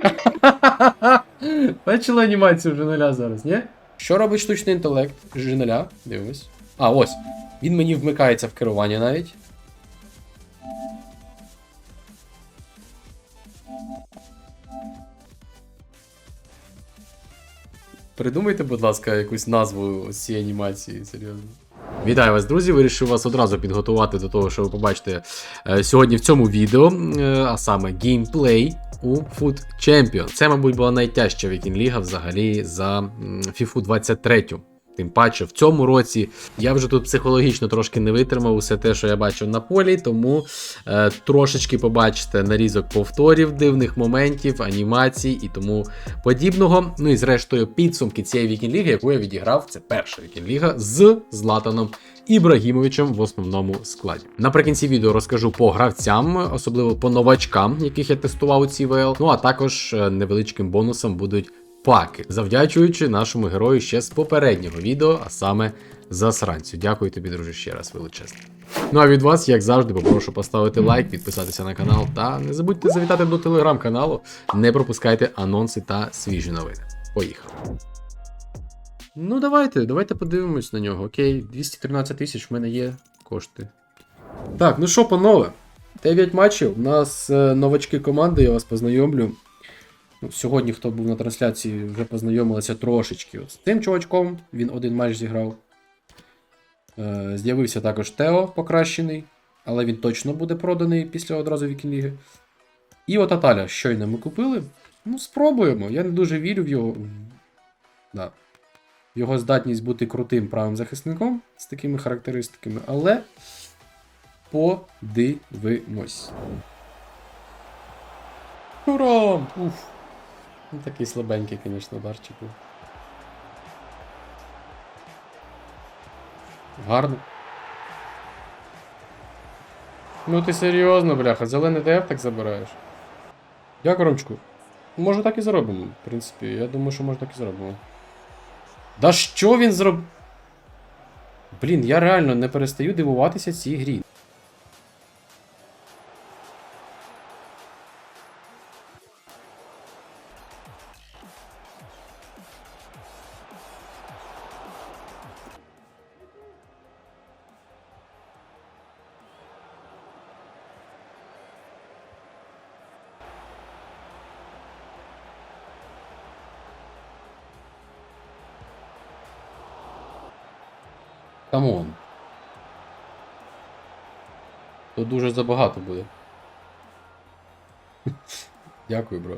Бачили анімацію Женеля зараз, ні? Що робить штучний інтелект Женеля? Дивимось. А, ось. Він мені вмикається в керування навіть. Придумайте, будь ласка, якусь назву цієї анімації, серйозно. Вітаю вас, друзі! Вирішив вас одразу підготувати до того, що ви побачите е, сьогодні в цьому відео, е, а саме геймплей у Food Champion. Це, мабуть, була найтяжча вікінг-ліга взагалі за FIFA 23. Тим паче, в цьому році я вже тут психологічно трошки не витримав усе те, що я бачив на полі, тому е, трошечки побачите нарізок повторів, дивних моментів, анімацій і тому подібного. Ну і зрештою, підсумки цієї вікінг-ліги, яку я відіграв, це перша вікінг-ліга з Златаном Ібрагімовичем в основному складі. Наприкінці відео розкажу по гравцям, особливо по новачкам, яких я тестував у цій ВЛ. Ну а також е, невеличким бонусом будуть паки, завдячуючи нашому герою ще з попереднього відео, а саме засранцю. Дякую тобі, друже, ще раз величезне. Ну а від вас, як завжди, попрошу поставити лайк, підписатися на канал та не забудьте завітати до телеграм-каналу. Не пропускайте анонси та свіжі новини. Поїхали. Ну, давайте, давайте подивимось на нього. Окей, 213 тисяч в мене є кошти. Так, ну що, панове? 9 матчів. У нас е, новачки команди, я вас познайомлю. Ну, сьогодні, хто був на трансляції, вже познайомилися трошечки з цим чувачком. Він один матч зіграв. Е, з'явився також Тео покращений, але він точно буде проданий після одразу Вікінліги. І от Аталя щойно ми купили. Ну, спробуємо. Я не дуже вірю в його. Да. Його здатність бути крутим правим захисником з такими характеристиками, але подивимось. Ура! Уф. Ну, такий слабенький, звісно, ударчик був. Гарно. Ну ти серйозно, бляха, зелений ДФ так забираєш. Дякую, Ромчику. Може так і зробимо, в принципі. Я думаю, що може так і зробимо. Да що він зроб... Блін, я реально не перестаю дивуватися цій грі. Камон. Тут дуже забагато буде. Дякую, бро.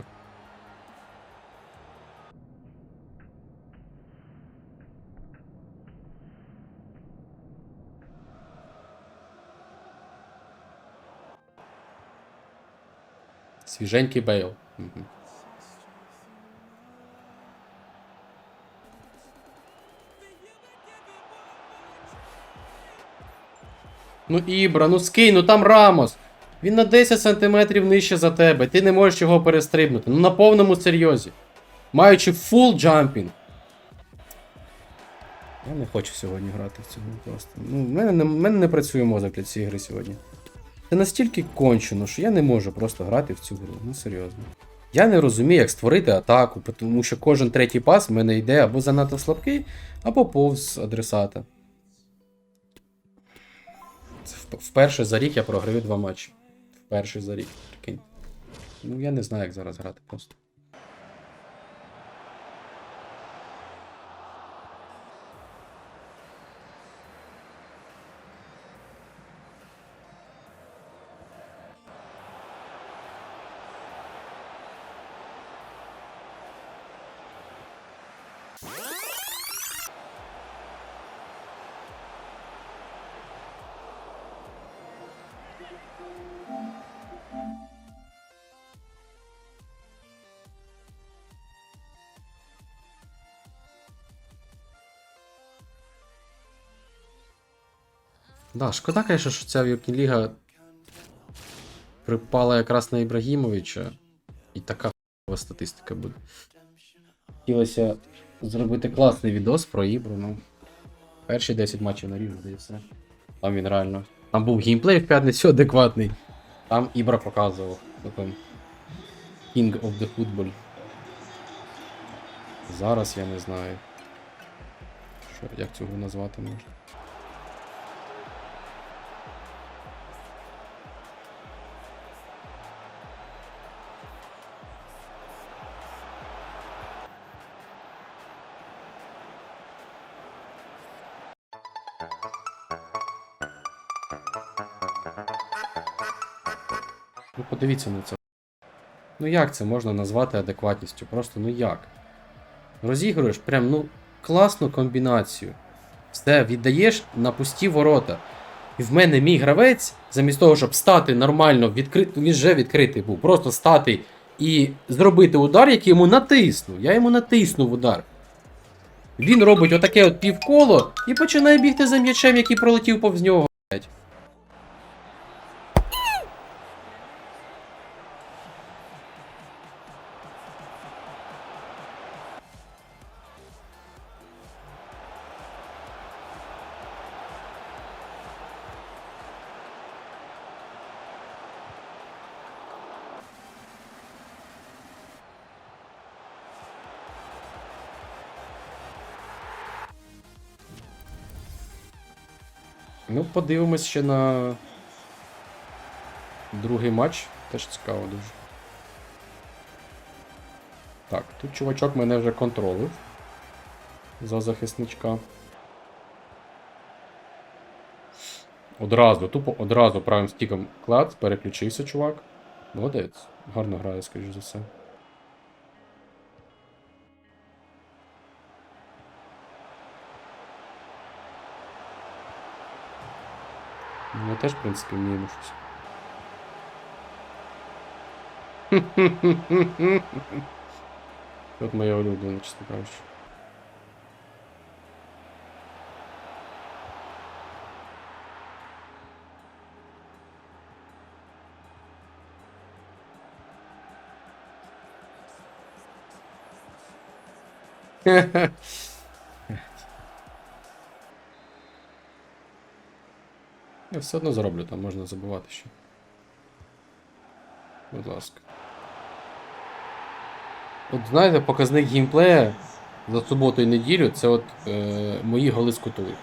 Свіженький бейл. Мгм. Ну Ібра, ну скинь, ну там Рамос. Він на 10 сантиметрів нижче за тебе. Ти не можеш його перестрибнути. Ну на повному серйозі. Маючи фул джампінг. Я не хочу сьогодні грати в цього просто. Ну, в мене, не- в мене не працює мозок для цієї гри сьогодні. Це настільки кончено, що я не можу просто грати в цю гру. Ну серйозно. Я не розумію, як створити атаку, тому що кожен третій пас в мене йде або занадто слабкий, або повз адресата. Вперше за рік я програю два матчі. Вперше за рік, прикинь. Ну я не знаю, як зараз грати просто. Да, шкода, конечно, що ця Віркінліга припала якраз на Ібрагімовича. І така хуйова статистика буде. Хотілося зробити класний відос про Ібру, ну. Перші 10 матчів на рівні, і все. Там він реально. Там був геймплей в п'ятницю адекватний. Там Ібра показував. Ну. King of the Football. Зараз я не знаю. Що, як цього назвати можна? Ну подивіться на це. Ну як це можна назвати адекватністю? Просто ну як? Розігруєш прям ну класну комбінацію. Все, віддаєш на пусті ворота. І в мене мій гравець, замість того, щоб стати нормально, відкри... він вже відкритий був, просто стати і зробити удар, який йому натиснув. Я йому натиснув удар. Він робить отаке от півколо і починає бігти за м'ячем, який пролетів повз нього. Ну, подивимось ще на другий матч. Теж цікаво дуже. Так, тут чувачок мене вже контролив. За захисничка. Одразу, тупо одразу правим стіком клад, переключився чувак. Молодець. Гарно грає, скоріш за все. Ми теж, в принципі, вміємо щось. От моє улюблене, чесно кажучи. Я все одно зроблю, там можна забувати ще. Будь ласка. От знаєте, показник геймплея за суботу і неділю це от е, мої голи з кутових.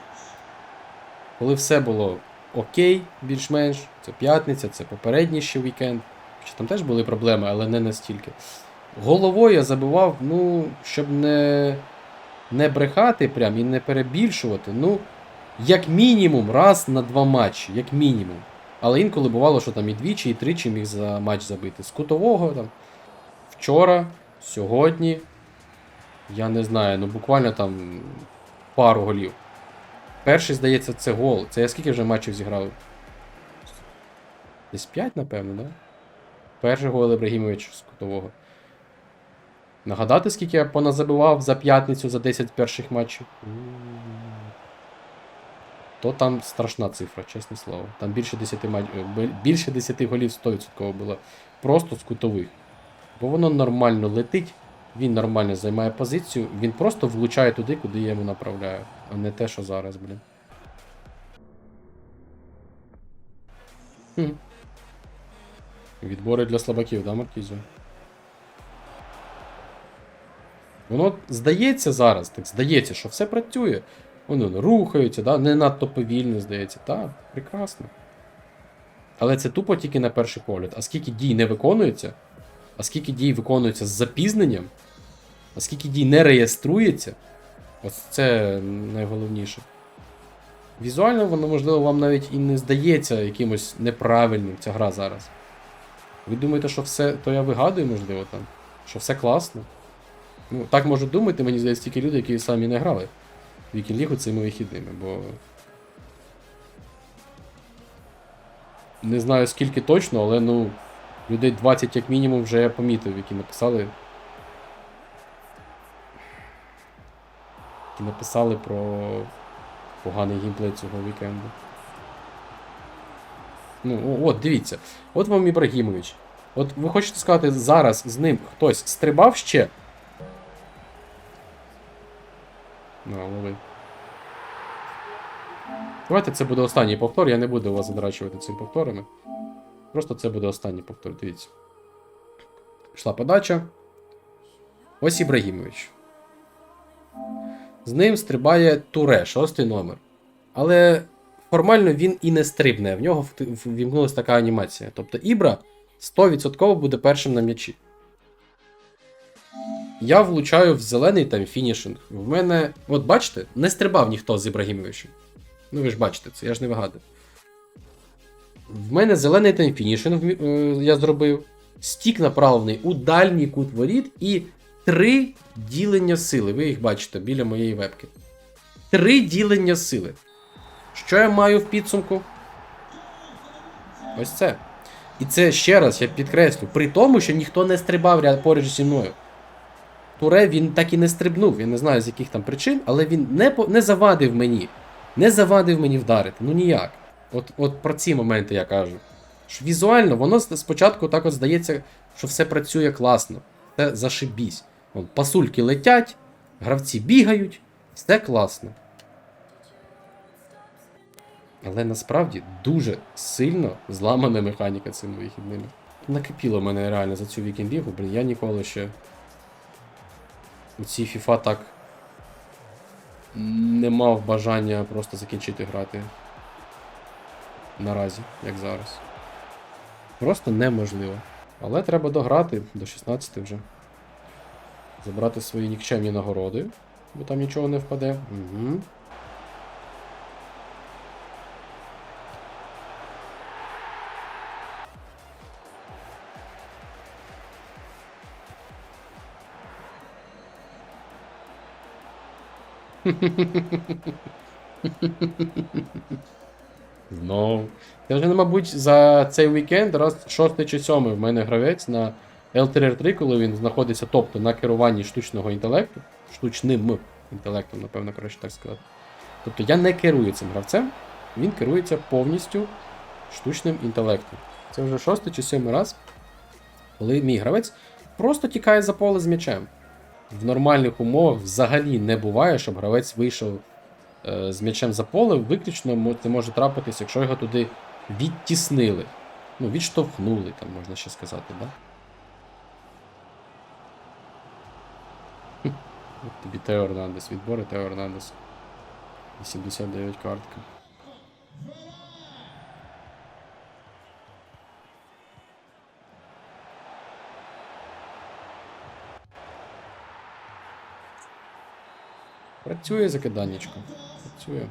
Коли все було окей, більш-менш, це п'ятниця, це попередній ще вікенд. Хоча там теж були проблеми, але не настільки. Головою я забивав, ну, щоб не, не брехати прям і не перебільшувати. Ну, як мінімум раз на два матчі, як мінімум. Але інколи бувало, що там і двічі, і тричі міг за матч забити. З кутового там. Вчора, сьогодні. Я не знаю, ну буквально там пару голів. Перший, здається, це гол. Це я скільки вже матчів зіграв? Десь 5, напевно, да? Перший гол Ібрагімович з кутового. Нагадати, скільки я поназабивав за п'ятницю за 10 перших матчів? То там страшна цифра, чесне слово. Там більше 10 матч... е, більше 10 голів 100% було. Просто з кутових. Бо воно нормально летить, він нормально займає позицію, він просто влучає туди, куди я йому направляю, а не те, що зараз, блін. Відбори для слабаків, да, Маркізіо? Воно здається зараз, так здається, що все працює. Воно рухаються, да? не надто повільно, здається. Так, прекрасно. Але це тупо тільки на перший погляд. А скільки дій не виконується, а скільки дій виконується з запізненням, а скільки дій не реєструється, ось це найголовніше. Візуально воно, можливо, вам навіть і не здається якимось неправильним ця гра зараз. Ви думаєте, що все, то я вигадую, можливо, там, що все класно. Ну, так можуть думати, мені здається, тільки люди, які самі не грали в Вікінг-лігу цими вихідними, бо. Не знаю скільки точно, але ну. Людей 20 як мінімум вже я помітив, які написали. Які написали про поганий геймплей цього вікенду. Ну, от, дивіться. От вам Ібрагімович. От ви хочете сказати, зараз з ним хтось стрибав ще? На, лови. Давайте це буде останній повтор, я не буду вас задрачувати цими повторами. Просто це буде останній повтор, дивіться. Пішла подача. Ось Ібрагімович. З ним стрибає Туре, шостий номер. Але формально він і не стрибне. В нього ввімкнулася така анімація. Тобто Ібра 100% буде першим на м'ячі. Я влучаю в зелений там фінішинг. В мене. От бачите, не стрибав ніхто з Ібрагімовичем. Ну ви ж бачите це, я ж не вигадую. В мене зелений тайм фінішинг е, я зробив. Стік направлений у дальній кут воріт і три ділення сили. Ви їх бачите біля моєї вебки. Три ділення сили. Що я маю в підсумку? Ось це. І це ще раз я підкреслю, при тому, що ніхто не стрибав поруч зі мною. Туре він так і не стрибнув, я не знаю з яких там причин, але він не, не завадив мені. Не завадив мені вдарити. Ну ніяк. От, от про ці моменти я кажу. Що візуально воно спочатку так от здається, що все працює класно. Це зашибісь. Пасульки летять, гравці бігають, все класно. Але насправді дуже сильно зламана механіка цими вихідними. Накипіло мене реально за цю вікендігу, блін, я ніколи ще у цій FIFA так не мав бажання просто закінчити грати наразі, як зараз. Просто неможливо. Але треба дограти до 16 вже. Забрати свої нікчемні нагороди, бо там нічого не впаде. Угу. Знову. Це вже, мабуть, за цей вікенд раз шостий чи сьомий в мене гравець на LTR3, коли він знаходиться, тобто на керуванні штучного інтелекту, штучним інтелектом, напевно, краще так сказати. Тобто я не керую цим гравцем, він керується повністю штучним інтелектом. Це вже шостий чи сьомий раз, коли мій гравець просто тікає за поле з м'ячем. В нормальних умовах взагалі не буває, щоб гравець вийшов е, з м'ячем за поле, виключно це може трапитись, якщо його туди відтіснили. Ну, відштовхнули, там можна ще сказати, да? Тобі Тео Ернандес, відбори Тео Ернандес. 89 картка. Працює закиданнячко. Працює.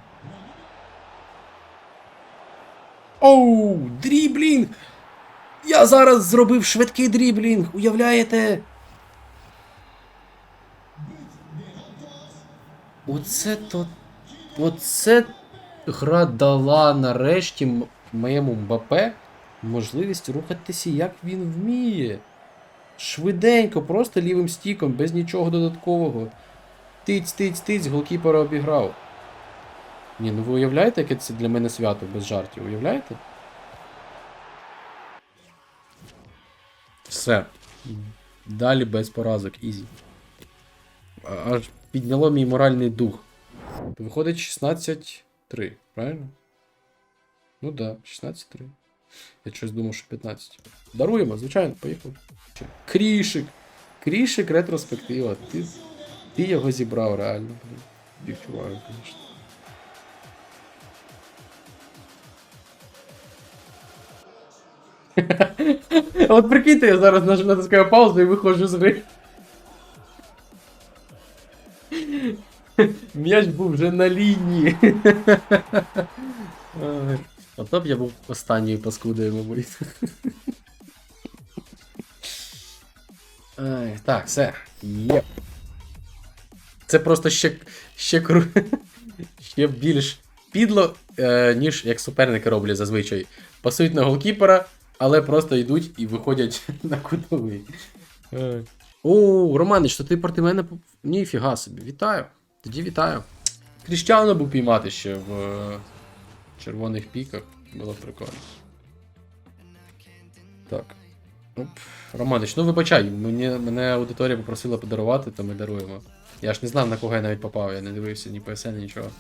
Оу, дріблінг! Я зараз зробив швидкий дріблінг, уявляєте? Оце то. Оце гра дала нарешті моєму Мбапе можливість рухатися, як він вміє. Швиденько, просто лівим стіком, без нічого додаткового. Тиць, тиць, тиць, голкіпера обіграв. Ні, ну ви уявляєте, яке це для мене свято без жартів, уявляєте? Все. Далі без поразок, ізі. Аж підняло мій моральний дух. Виходить 16-3, правильно? Ну да, 16-3. Я щось думав, що 15. Даруємо, звичайно, поїхали. Крішик. Крішик ретроспектива. Ти, ти його зібрав реально, блін. Відчуваю, звісно. От прикиньте, я зараз натискаю паузу і виходжу з гри. М'яч був вже на лінії. Ото б я був останньою паскудою, мабуть. Так, все. Є. Це просто ще, ще, кру... ще більш підло, е, ніж як суперники роблять зазвичай. Пасують на голкіпера, але просто йдуть і виходять на кутовий. О, Романич, то ти проти мене. поп- Ніфіга собі, вітаю. Тоді вітаю. Кріштіану був піймати ще в е, червоних піках. Було прикольно. Так. Оп. Романич, ну вибачай, мені, мене аудиторія попросила подарувати, то ми даруємо. Я ж не знав, на кого я навіть попав, я не дивився ні PSN, нічого.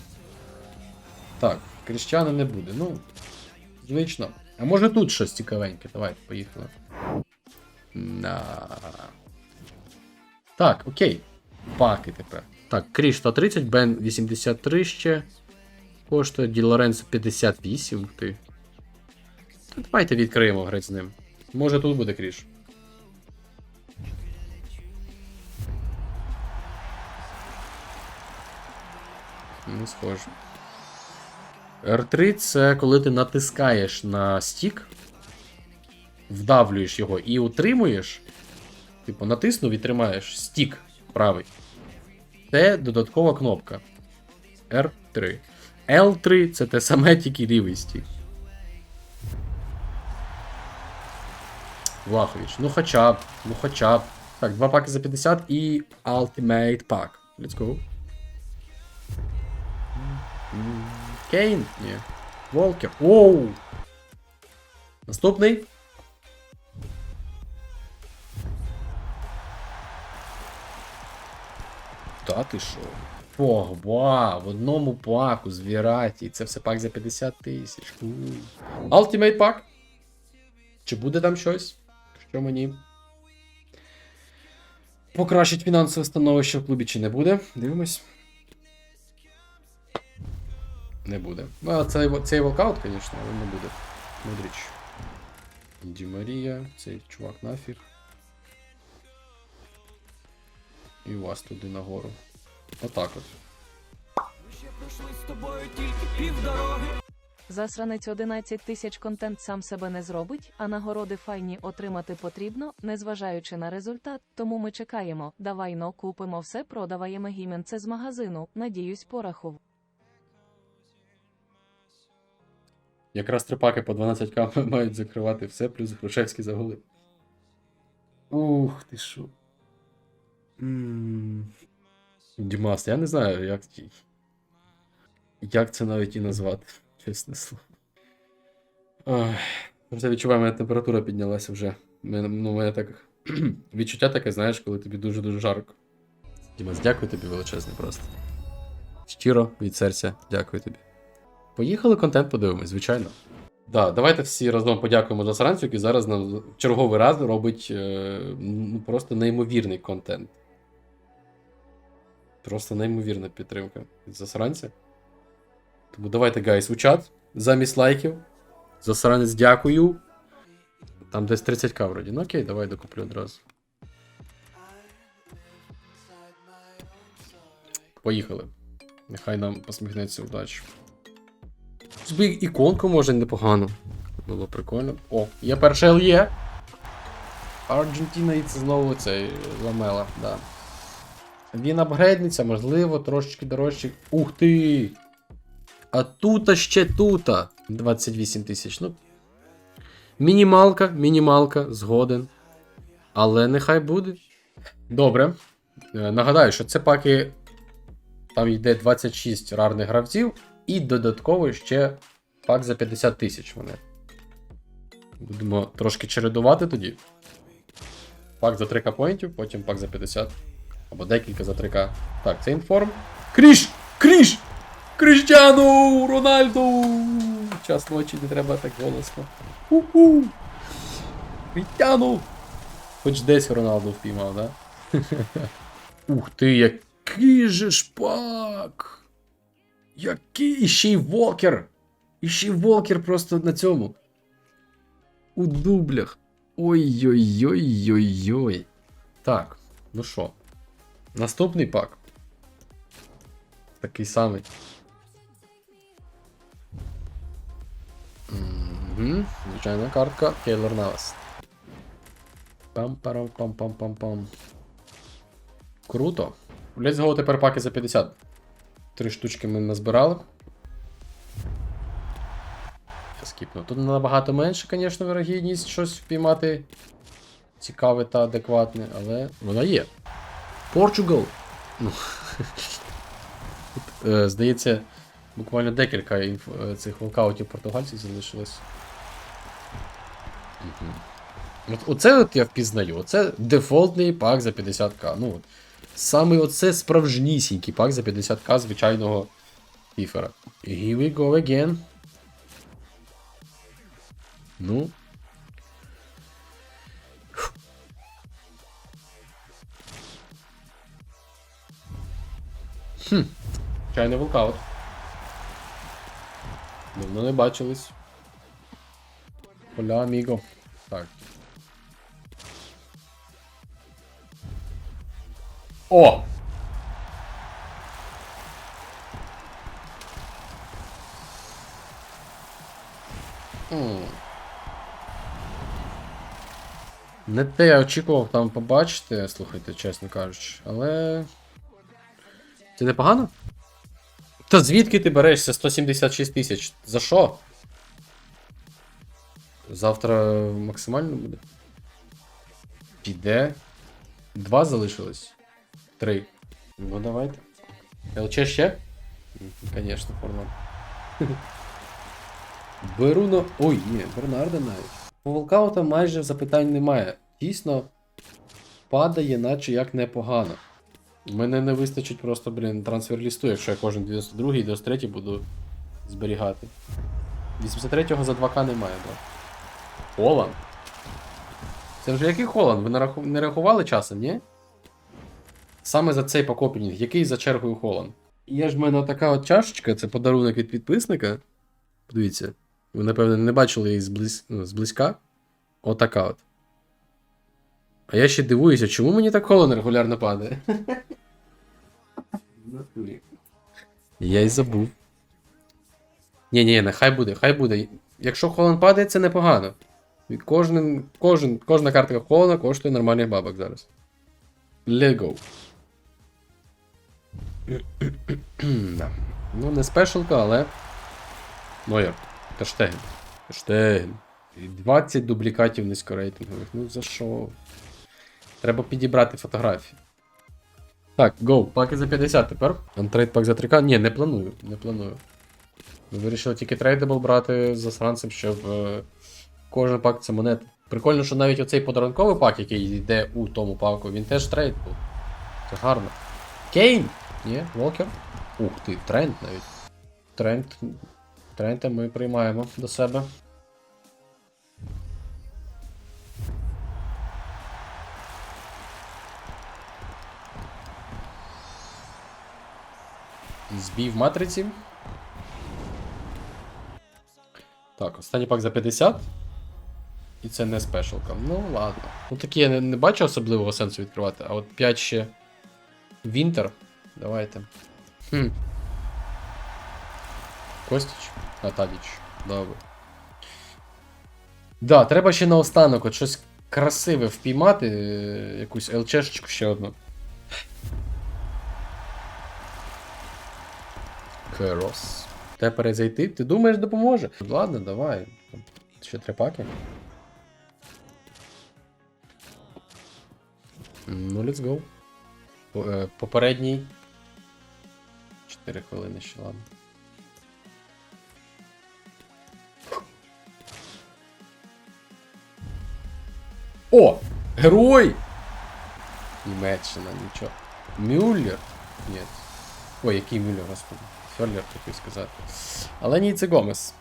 Так, Кріщана не буде, ну. Звично. А може тут щось цікавеньке, давайте, поїхали. На. Так, окей. Паки тепер. Так, Кріш 130, Бен 83 ще. Коштує Ді Лоренцо 58. Ти. Давайте відкриємо грець з ним. Може тут буде Кріш. Не схоже. R3 це коли ти натискаєш на стік, вдавлюєш його і утримуєш. Типу, натиснув і тримаєш стік правий. Це додаткова кнопка. R3. L3 це те саме, тільки лівий стік. Влахович. Ну хоча б, ну хоча б. Так, два паки за 50 і Ultimate Pack. Let's go. Кейн? Ні. Волкер. Оу! Наступний. Та ти що? Погба, в одному паку з Віраті. Це все пак за 50 тисяч. Ultimate пак. Чи буде там щось? Що мені? Покращить фінансове становище в клубі чи не буде? Дивимось. Не буде. Ну, а цей, цей волкаут, звісно, але не буде. Модріч. Ді Марія, цей чувак нафіг. І вас туди нагору. Отак от. Засранець 11 тисяч контент сам себе не зробить, а нагороди файні отримати потрібно, незважаючи на результат. Тому ми чекаємо. Давай но купимо все, продаваємо гімен це з магазину. Надіюсь, порахував. Якраз три паки по 12к мають закривати все, плюс Грушевський за голи. Ух ти що. М. Дімас, я не знаю, як, як це навіть і назвати, чесне слово. Ой, вже відчуваю, мене температура піднялася вже. Ну, мене так. Відчуття таке, знаєш, коли тобі дуже-дуже жарко. Дімас, дякую тобі величезне просто. Щиро від серця, дякую тобі. Поїхали контент подивимось, звичайно. Да, давайте всі разом подякуємо засранцю, який зараз нам в черговий раз робить е, ну, просто неймовірний контент. Просто неймовірна підтримка від засранця. Тому давайте, гайс, у чат замість лайків. Засранець дякую. Там десь 30к вроді. Ну окей, давай докуплю одразу. Поїхали. Нехай нам посміхнеться удачі. Собі іконку може непогано. Було прикольно. О, є перше ЛЄ. Аргентина і це знову цей ламела, да. Він апгрейднеться, можливо, трошечки дорожчий. Ух ти! А тута ще тута. 28 тисяч. Ну. Мінімалка, мінімалка, згоден. Але нехай буде. Добре. Е, Нагадаю, що це паки. Там йде 26 рарних гравців, і додатково ще пак за 50 тисяч вони. Будемо трошки чередувати тоді. Пак за 3к поінтів, потім пак за 50. Або декілька за 3к. Так, це інформ. Кріш! Кріш! Кріштіану! Рональду! Час ночі не треба так голосно. Ху-ху! Кріштіану! Хоч десь Роналду впіймав, да? Ух ти, який же ж пак! Який ще й Волкер! І ще й Волкер просто на цьому. У дублях. Ой-ой-ой-ой-ой. Так, ну що. Наступний пак. Такий самий. Угу. Звичайна картка. Кейлор Навас. Пам-парам-пам-пам-пам-пам. Круто. Let's go тепер паки за 50. Три штучки ми назбирали. Скіпну. Тут набагато менше, звісно, вирогідність щось впіймати цікаве та адекватне, але вона є. Порчугал. Ну. Е, здається, буквально декілька е, цих волкаутів португальців залишилось. От, Оце от я впізнаю. Оце дефолтний пак за 50к. Ну. Саме оце справжнісінький пак за 50к звичайного фіфера. Here we go again. Ну. Хм. Чайний вулкаут. Давно не бачились. Холя, аміго. Так. О! М. Не те я очікував там побачити, слухайте, чесно кажучи, але. Це непогано? Та звідки ти берешся 176 тисяч? За що? Завтра максимально буде? Піде. Два залишилось. Три. Ну давайте. ЛЧ ще? Звісно, формат. Беру на. Ой, ні, Бернарда навіть. У Волкаута майже запитань немає. Дійсно, падає, наче як непогано. Мене не вистачить просто, блін, трансфер лісту, якщо я кожен 92 і 93 буду зберігати. 83-го за 2К немає, так. Холланд? Це вже який Холланд? Ви не, раху... не рахували часом, ні? Саме за цей покопінг, який за чергою Холланд? Є ж в мене така от чашечка, це подарунок від підписника. Подивіться. Ви, напевно, не бачили її зблизь... ну, зблизька. Отака от. А я ще дивуюся, чому мені так Холланд регулярно падає? Я й забув. Ні, ні, нехай буде, хай буде. Якщо Холланд падає, це непогано. І Кожен, кожен, кожна картка Холланда коштує нормальних бабок зараз. Go. да. Ну, не спешалка, але. Нойер. Терштеген. Терштеген. І 20 дублікатів низькорейтингових. Ну за що? Треба підібрати фотографії. Так, гоу, паки за 50 тепер. Антрейд пак за 3К. Ні, не планую, не планую. Ми вирішили тільки трейдабл брати з засранцем, щоб е, кожен пак це монета. Прикольно, що навіть оцей подарунковий пак, який йде у тому паку, він теж трейд був. Це гарно. Кейн! Ні, Волкер. Ух ти, тренд навіть. Тренд. Тренда ми приймаємо до себе. Збій в матриці. Так, останній пак за 50. І це не спешалка. Ну, ладно. Ну такі я не, не бачу особливого сенсу відкривати, а от 5 ще. Вінтер. Давайте. Хм. Костіч? А. Добре. Да, треба ще наостанок от щось красиве впіймати. е, Якусь ЛЧшечку ще одну. Керос. Те перезайти? Ти думаєш, допоможе? Ладно, давай. Ще три паки. Ну, let's go. Е, Попередній. 4 хвилини ще, ладно. О! Герой! Німеччина, нічого. Мюллер? Ні. Ой, який Мюллер, господи. Фьоллер хотів сказати. Але ні, це Гомес.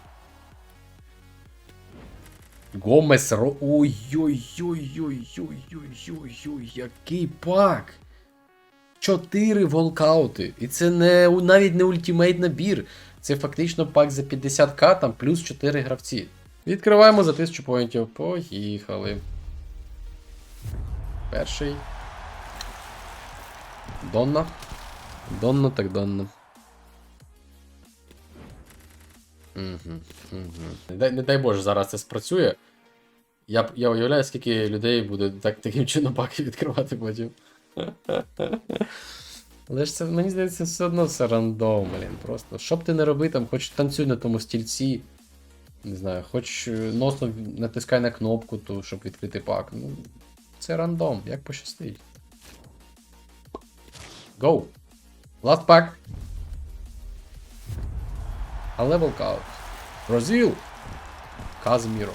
Гомес ро. Ой-ой-ой-ой-ой-ой-ой-ой, який пак! Чотири волкаути. І це не навіть не ультимейт набір. Це фактично пак за 50к там плюс 4 гравці. Відкриваємо за 1000 поінтів. Поїхали. Перший. Донна. Донна так Донна. Угу, угу. Не дай, не дай Боже, зараз це спрацює. Я, я уявляю, скільки людей буде так, таким чином паки відкривати потім. Але ж це, мені здається, все одно все рандом, блін. Просто. Що б ти не робив, там, хоч танцюй на тому стільці. Не знаю, хоч е, носно натискай на кнопку, ту, щоб відкрити пак. Ну, це рандом, як пощастить. Go! Last pack! А level count. Бразил! Казміро.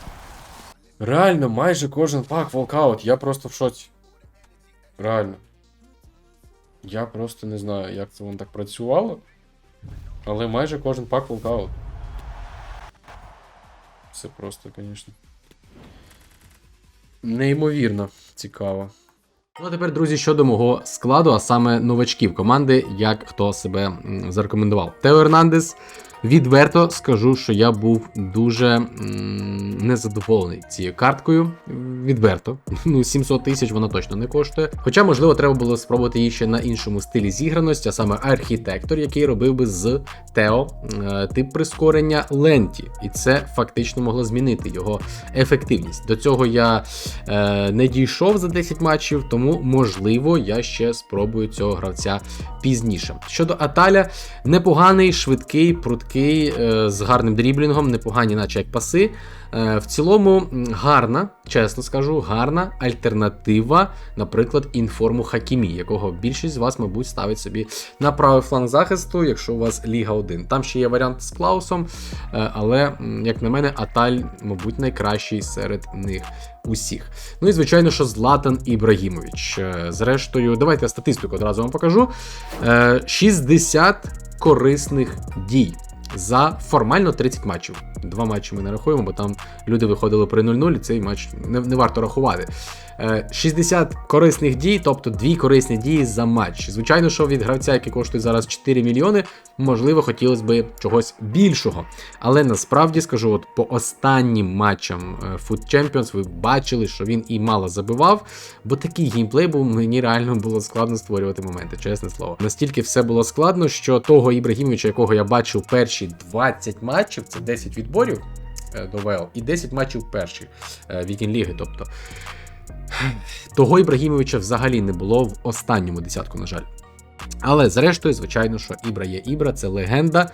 Реально, майже кожен пак волкаут. Я просто в шоці. Реально. Я просто не знаю, як це воно так працювало. Але майже кожен пак волкаут. Це просто, звісно. Неймовірно цікаво. Ну а тепер, друзі, щодо мого складу, а саме новачків команди, як хто себе зарекомендував. Тео Ернандес. Відверто скажу, що я був дуже незадоволений цією карткою. Відверто. Ну, 700 тисяч вона точно не коштує. Хоча, можливо, треба було спробувати її ще на іншому стилі зіграності, а саме архітектор, який робив би з Тео е, тип прискорення ленті. І це фактично могло змінити його ефективність. До цього я е, не дійшов за 10 матчів, тому можливо я ще спробую цього гравця пізніше. Щодо Аталя, непоганий, швидкий, пруткий, е, з гарним дріблінгом, непогані, наче як паси. Е, в цілому гарна, чесно скажу, гарна альтернатива, наприклад, інформу Хакімі, якого більшість з вас, мабуть, ставить собі на правий фланг захисту, якщо у вас Ліга 1. Там ще є варіант з Клаусом, е, але, як на мене, Аталь, мабуть, найкращий серед них усіх. Ну і звичайно, що Златан Ібрагімович. Зрештою, давайте статистику одразу вам покажу. Е, 60 корисних дій. За формально 30 матчів. Два матчі ми не рахуємо, бо там люди виходили при 0-0, і цей матч не, не варто рахувати. Е, 60 корисних дій, тобто дві корисні дії за матч. Звичайно, що від гравця, який коштує зараз 4 мільйони, можливо, хотілося б чогось більшого. Але насправді скажу, от по останнім матчам е, Foot Champions ви бачили, що він і мало забивав, бо такий геймплей був мені реально було складно створювати моменти, чесне слово. Настільки все було складно, що того Ібрагімовича, якого я бачив перші 20 матчів, це 10 відборів е, до ВЛ, і 10 матчів перші е, Вікінг Ліги. Тобто того Ібрагімовича взагалі не було в останньому десятку, на жаль. Але зрештою, звичайно, що Ібра є Ібра, це легенда.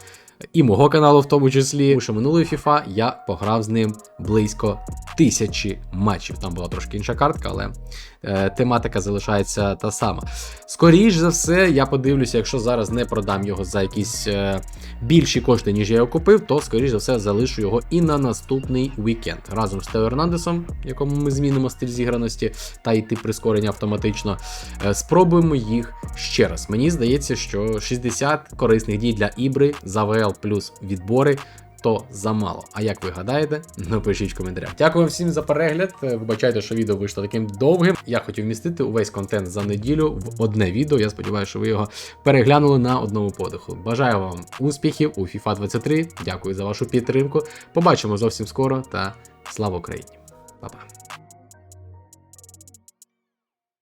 І мого каналу, в тому числі, тому що минулої FIFA я пограв з ним близько тисячі матчів. Там була трошки інша картка, але е, тематика залишається та сама. Скоріш за все, я подивлюся, якщо зараз не продам його за якісь е, більші кошти, ніж я його купив, то скоріш за все залишу його і на наступний вікенд разом з Тео Ернандесом, якому ми змінимо стиль зіграності та йти прискорення автоматично. Е, спробуємо їх ще раз. Мені здається, що 60 корисних дій для Ібри за ВЛ плюс відбори. То замало. А як ви гадаєте, напишіть в коментарях. Дякую всім за перегляд. Е, Вибачайте, що відео вийшло таким довгим. Я хотів вмістити увесь контент за неділю в одне відео. Я сподіваюся, що ви його переглянули на одному подиху. Бажаю вам успіхів у FIFA 23. Дякую за вашу підтримку. Побачимо зовсім скоро та слава Україні. Па-па.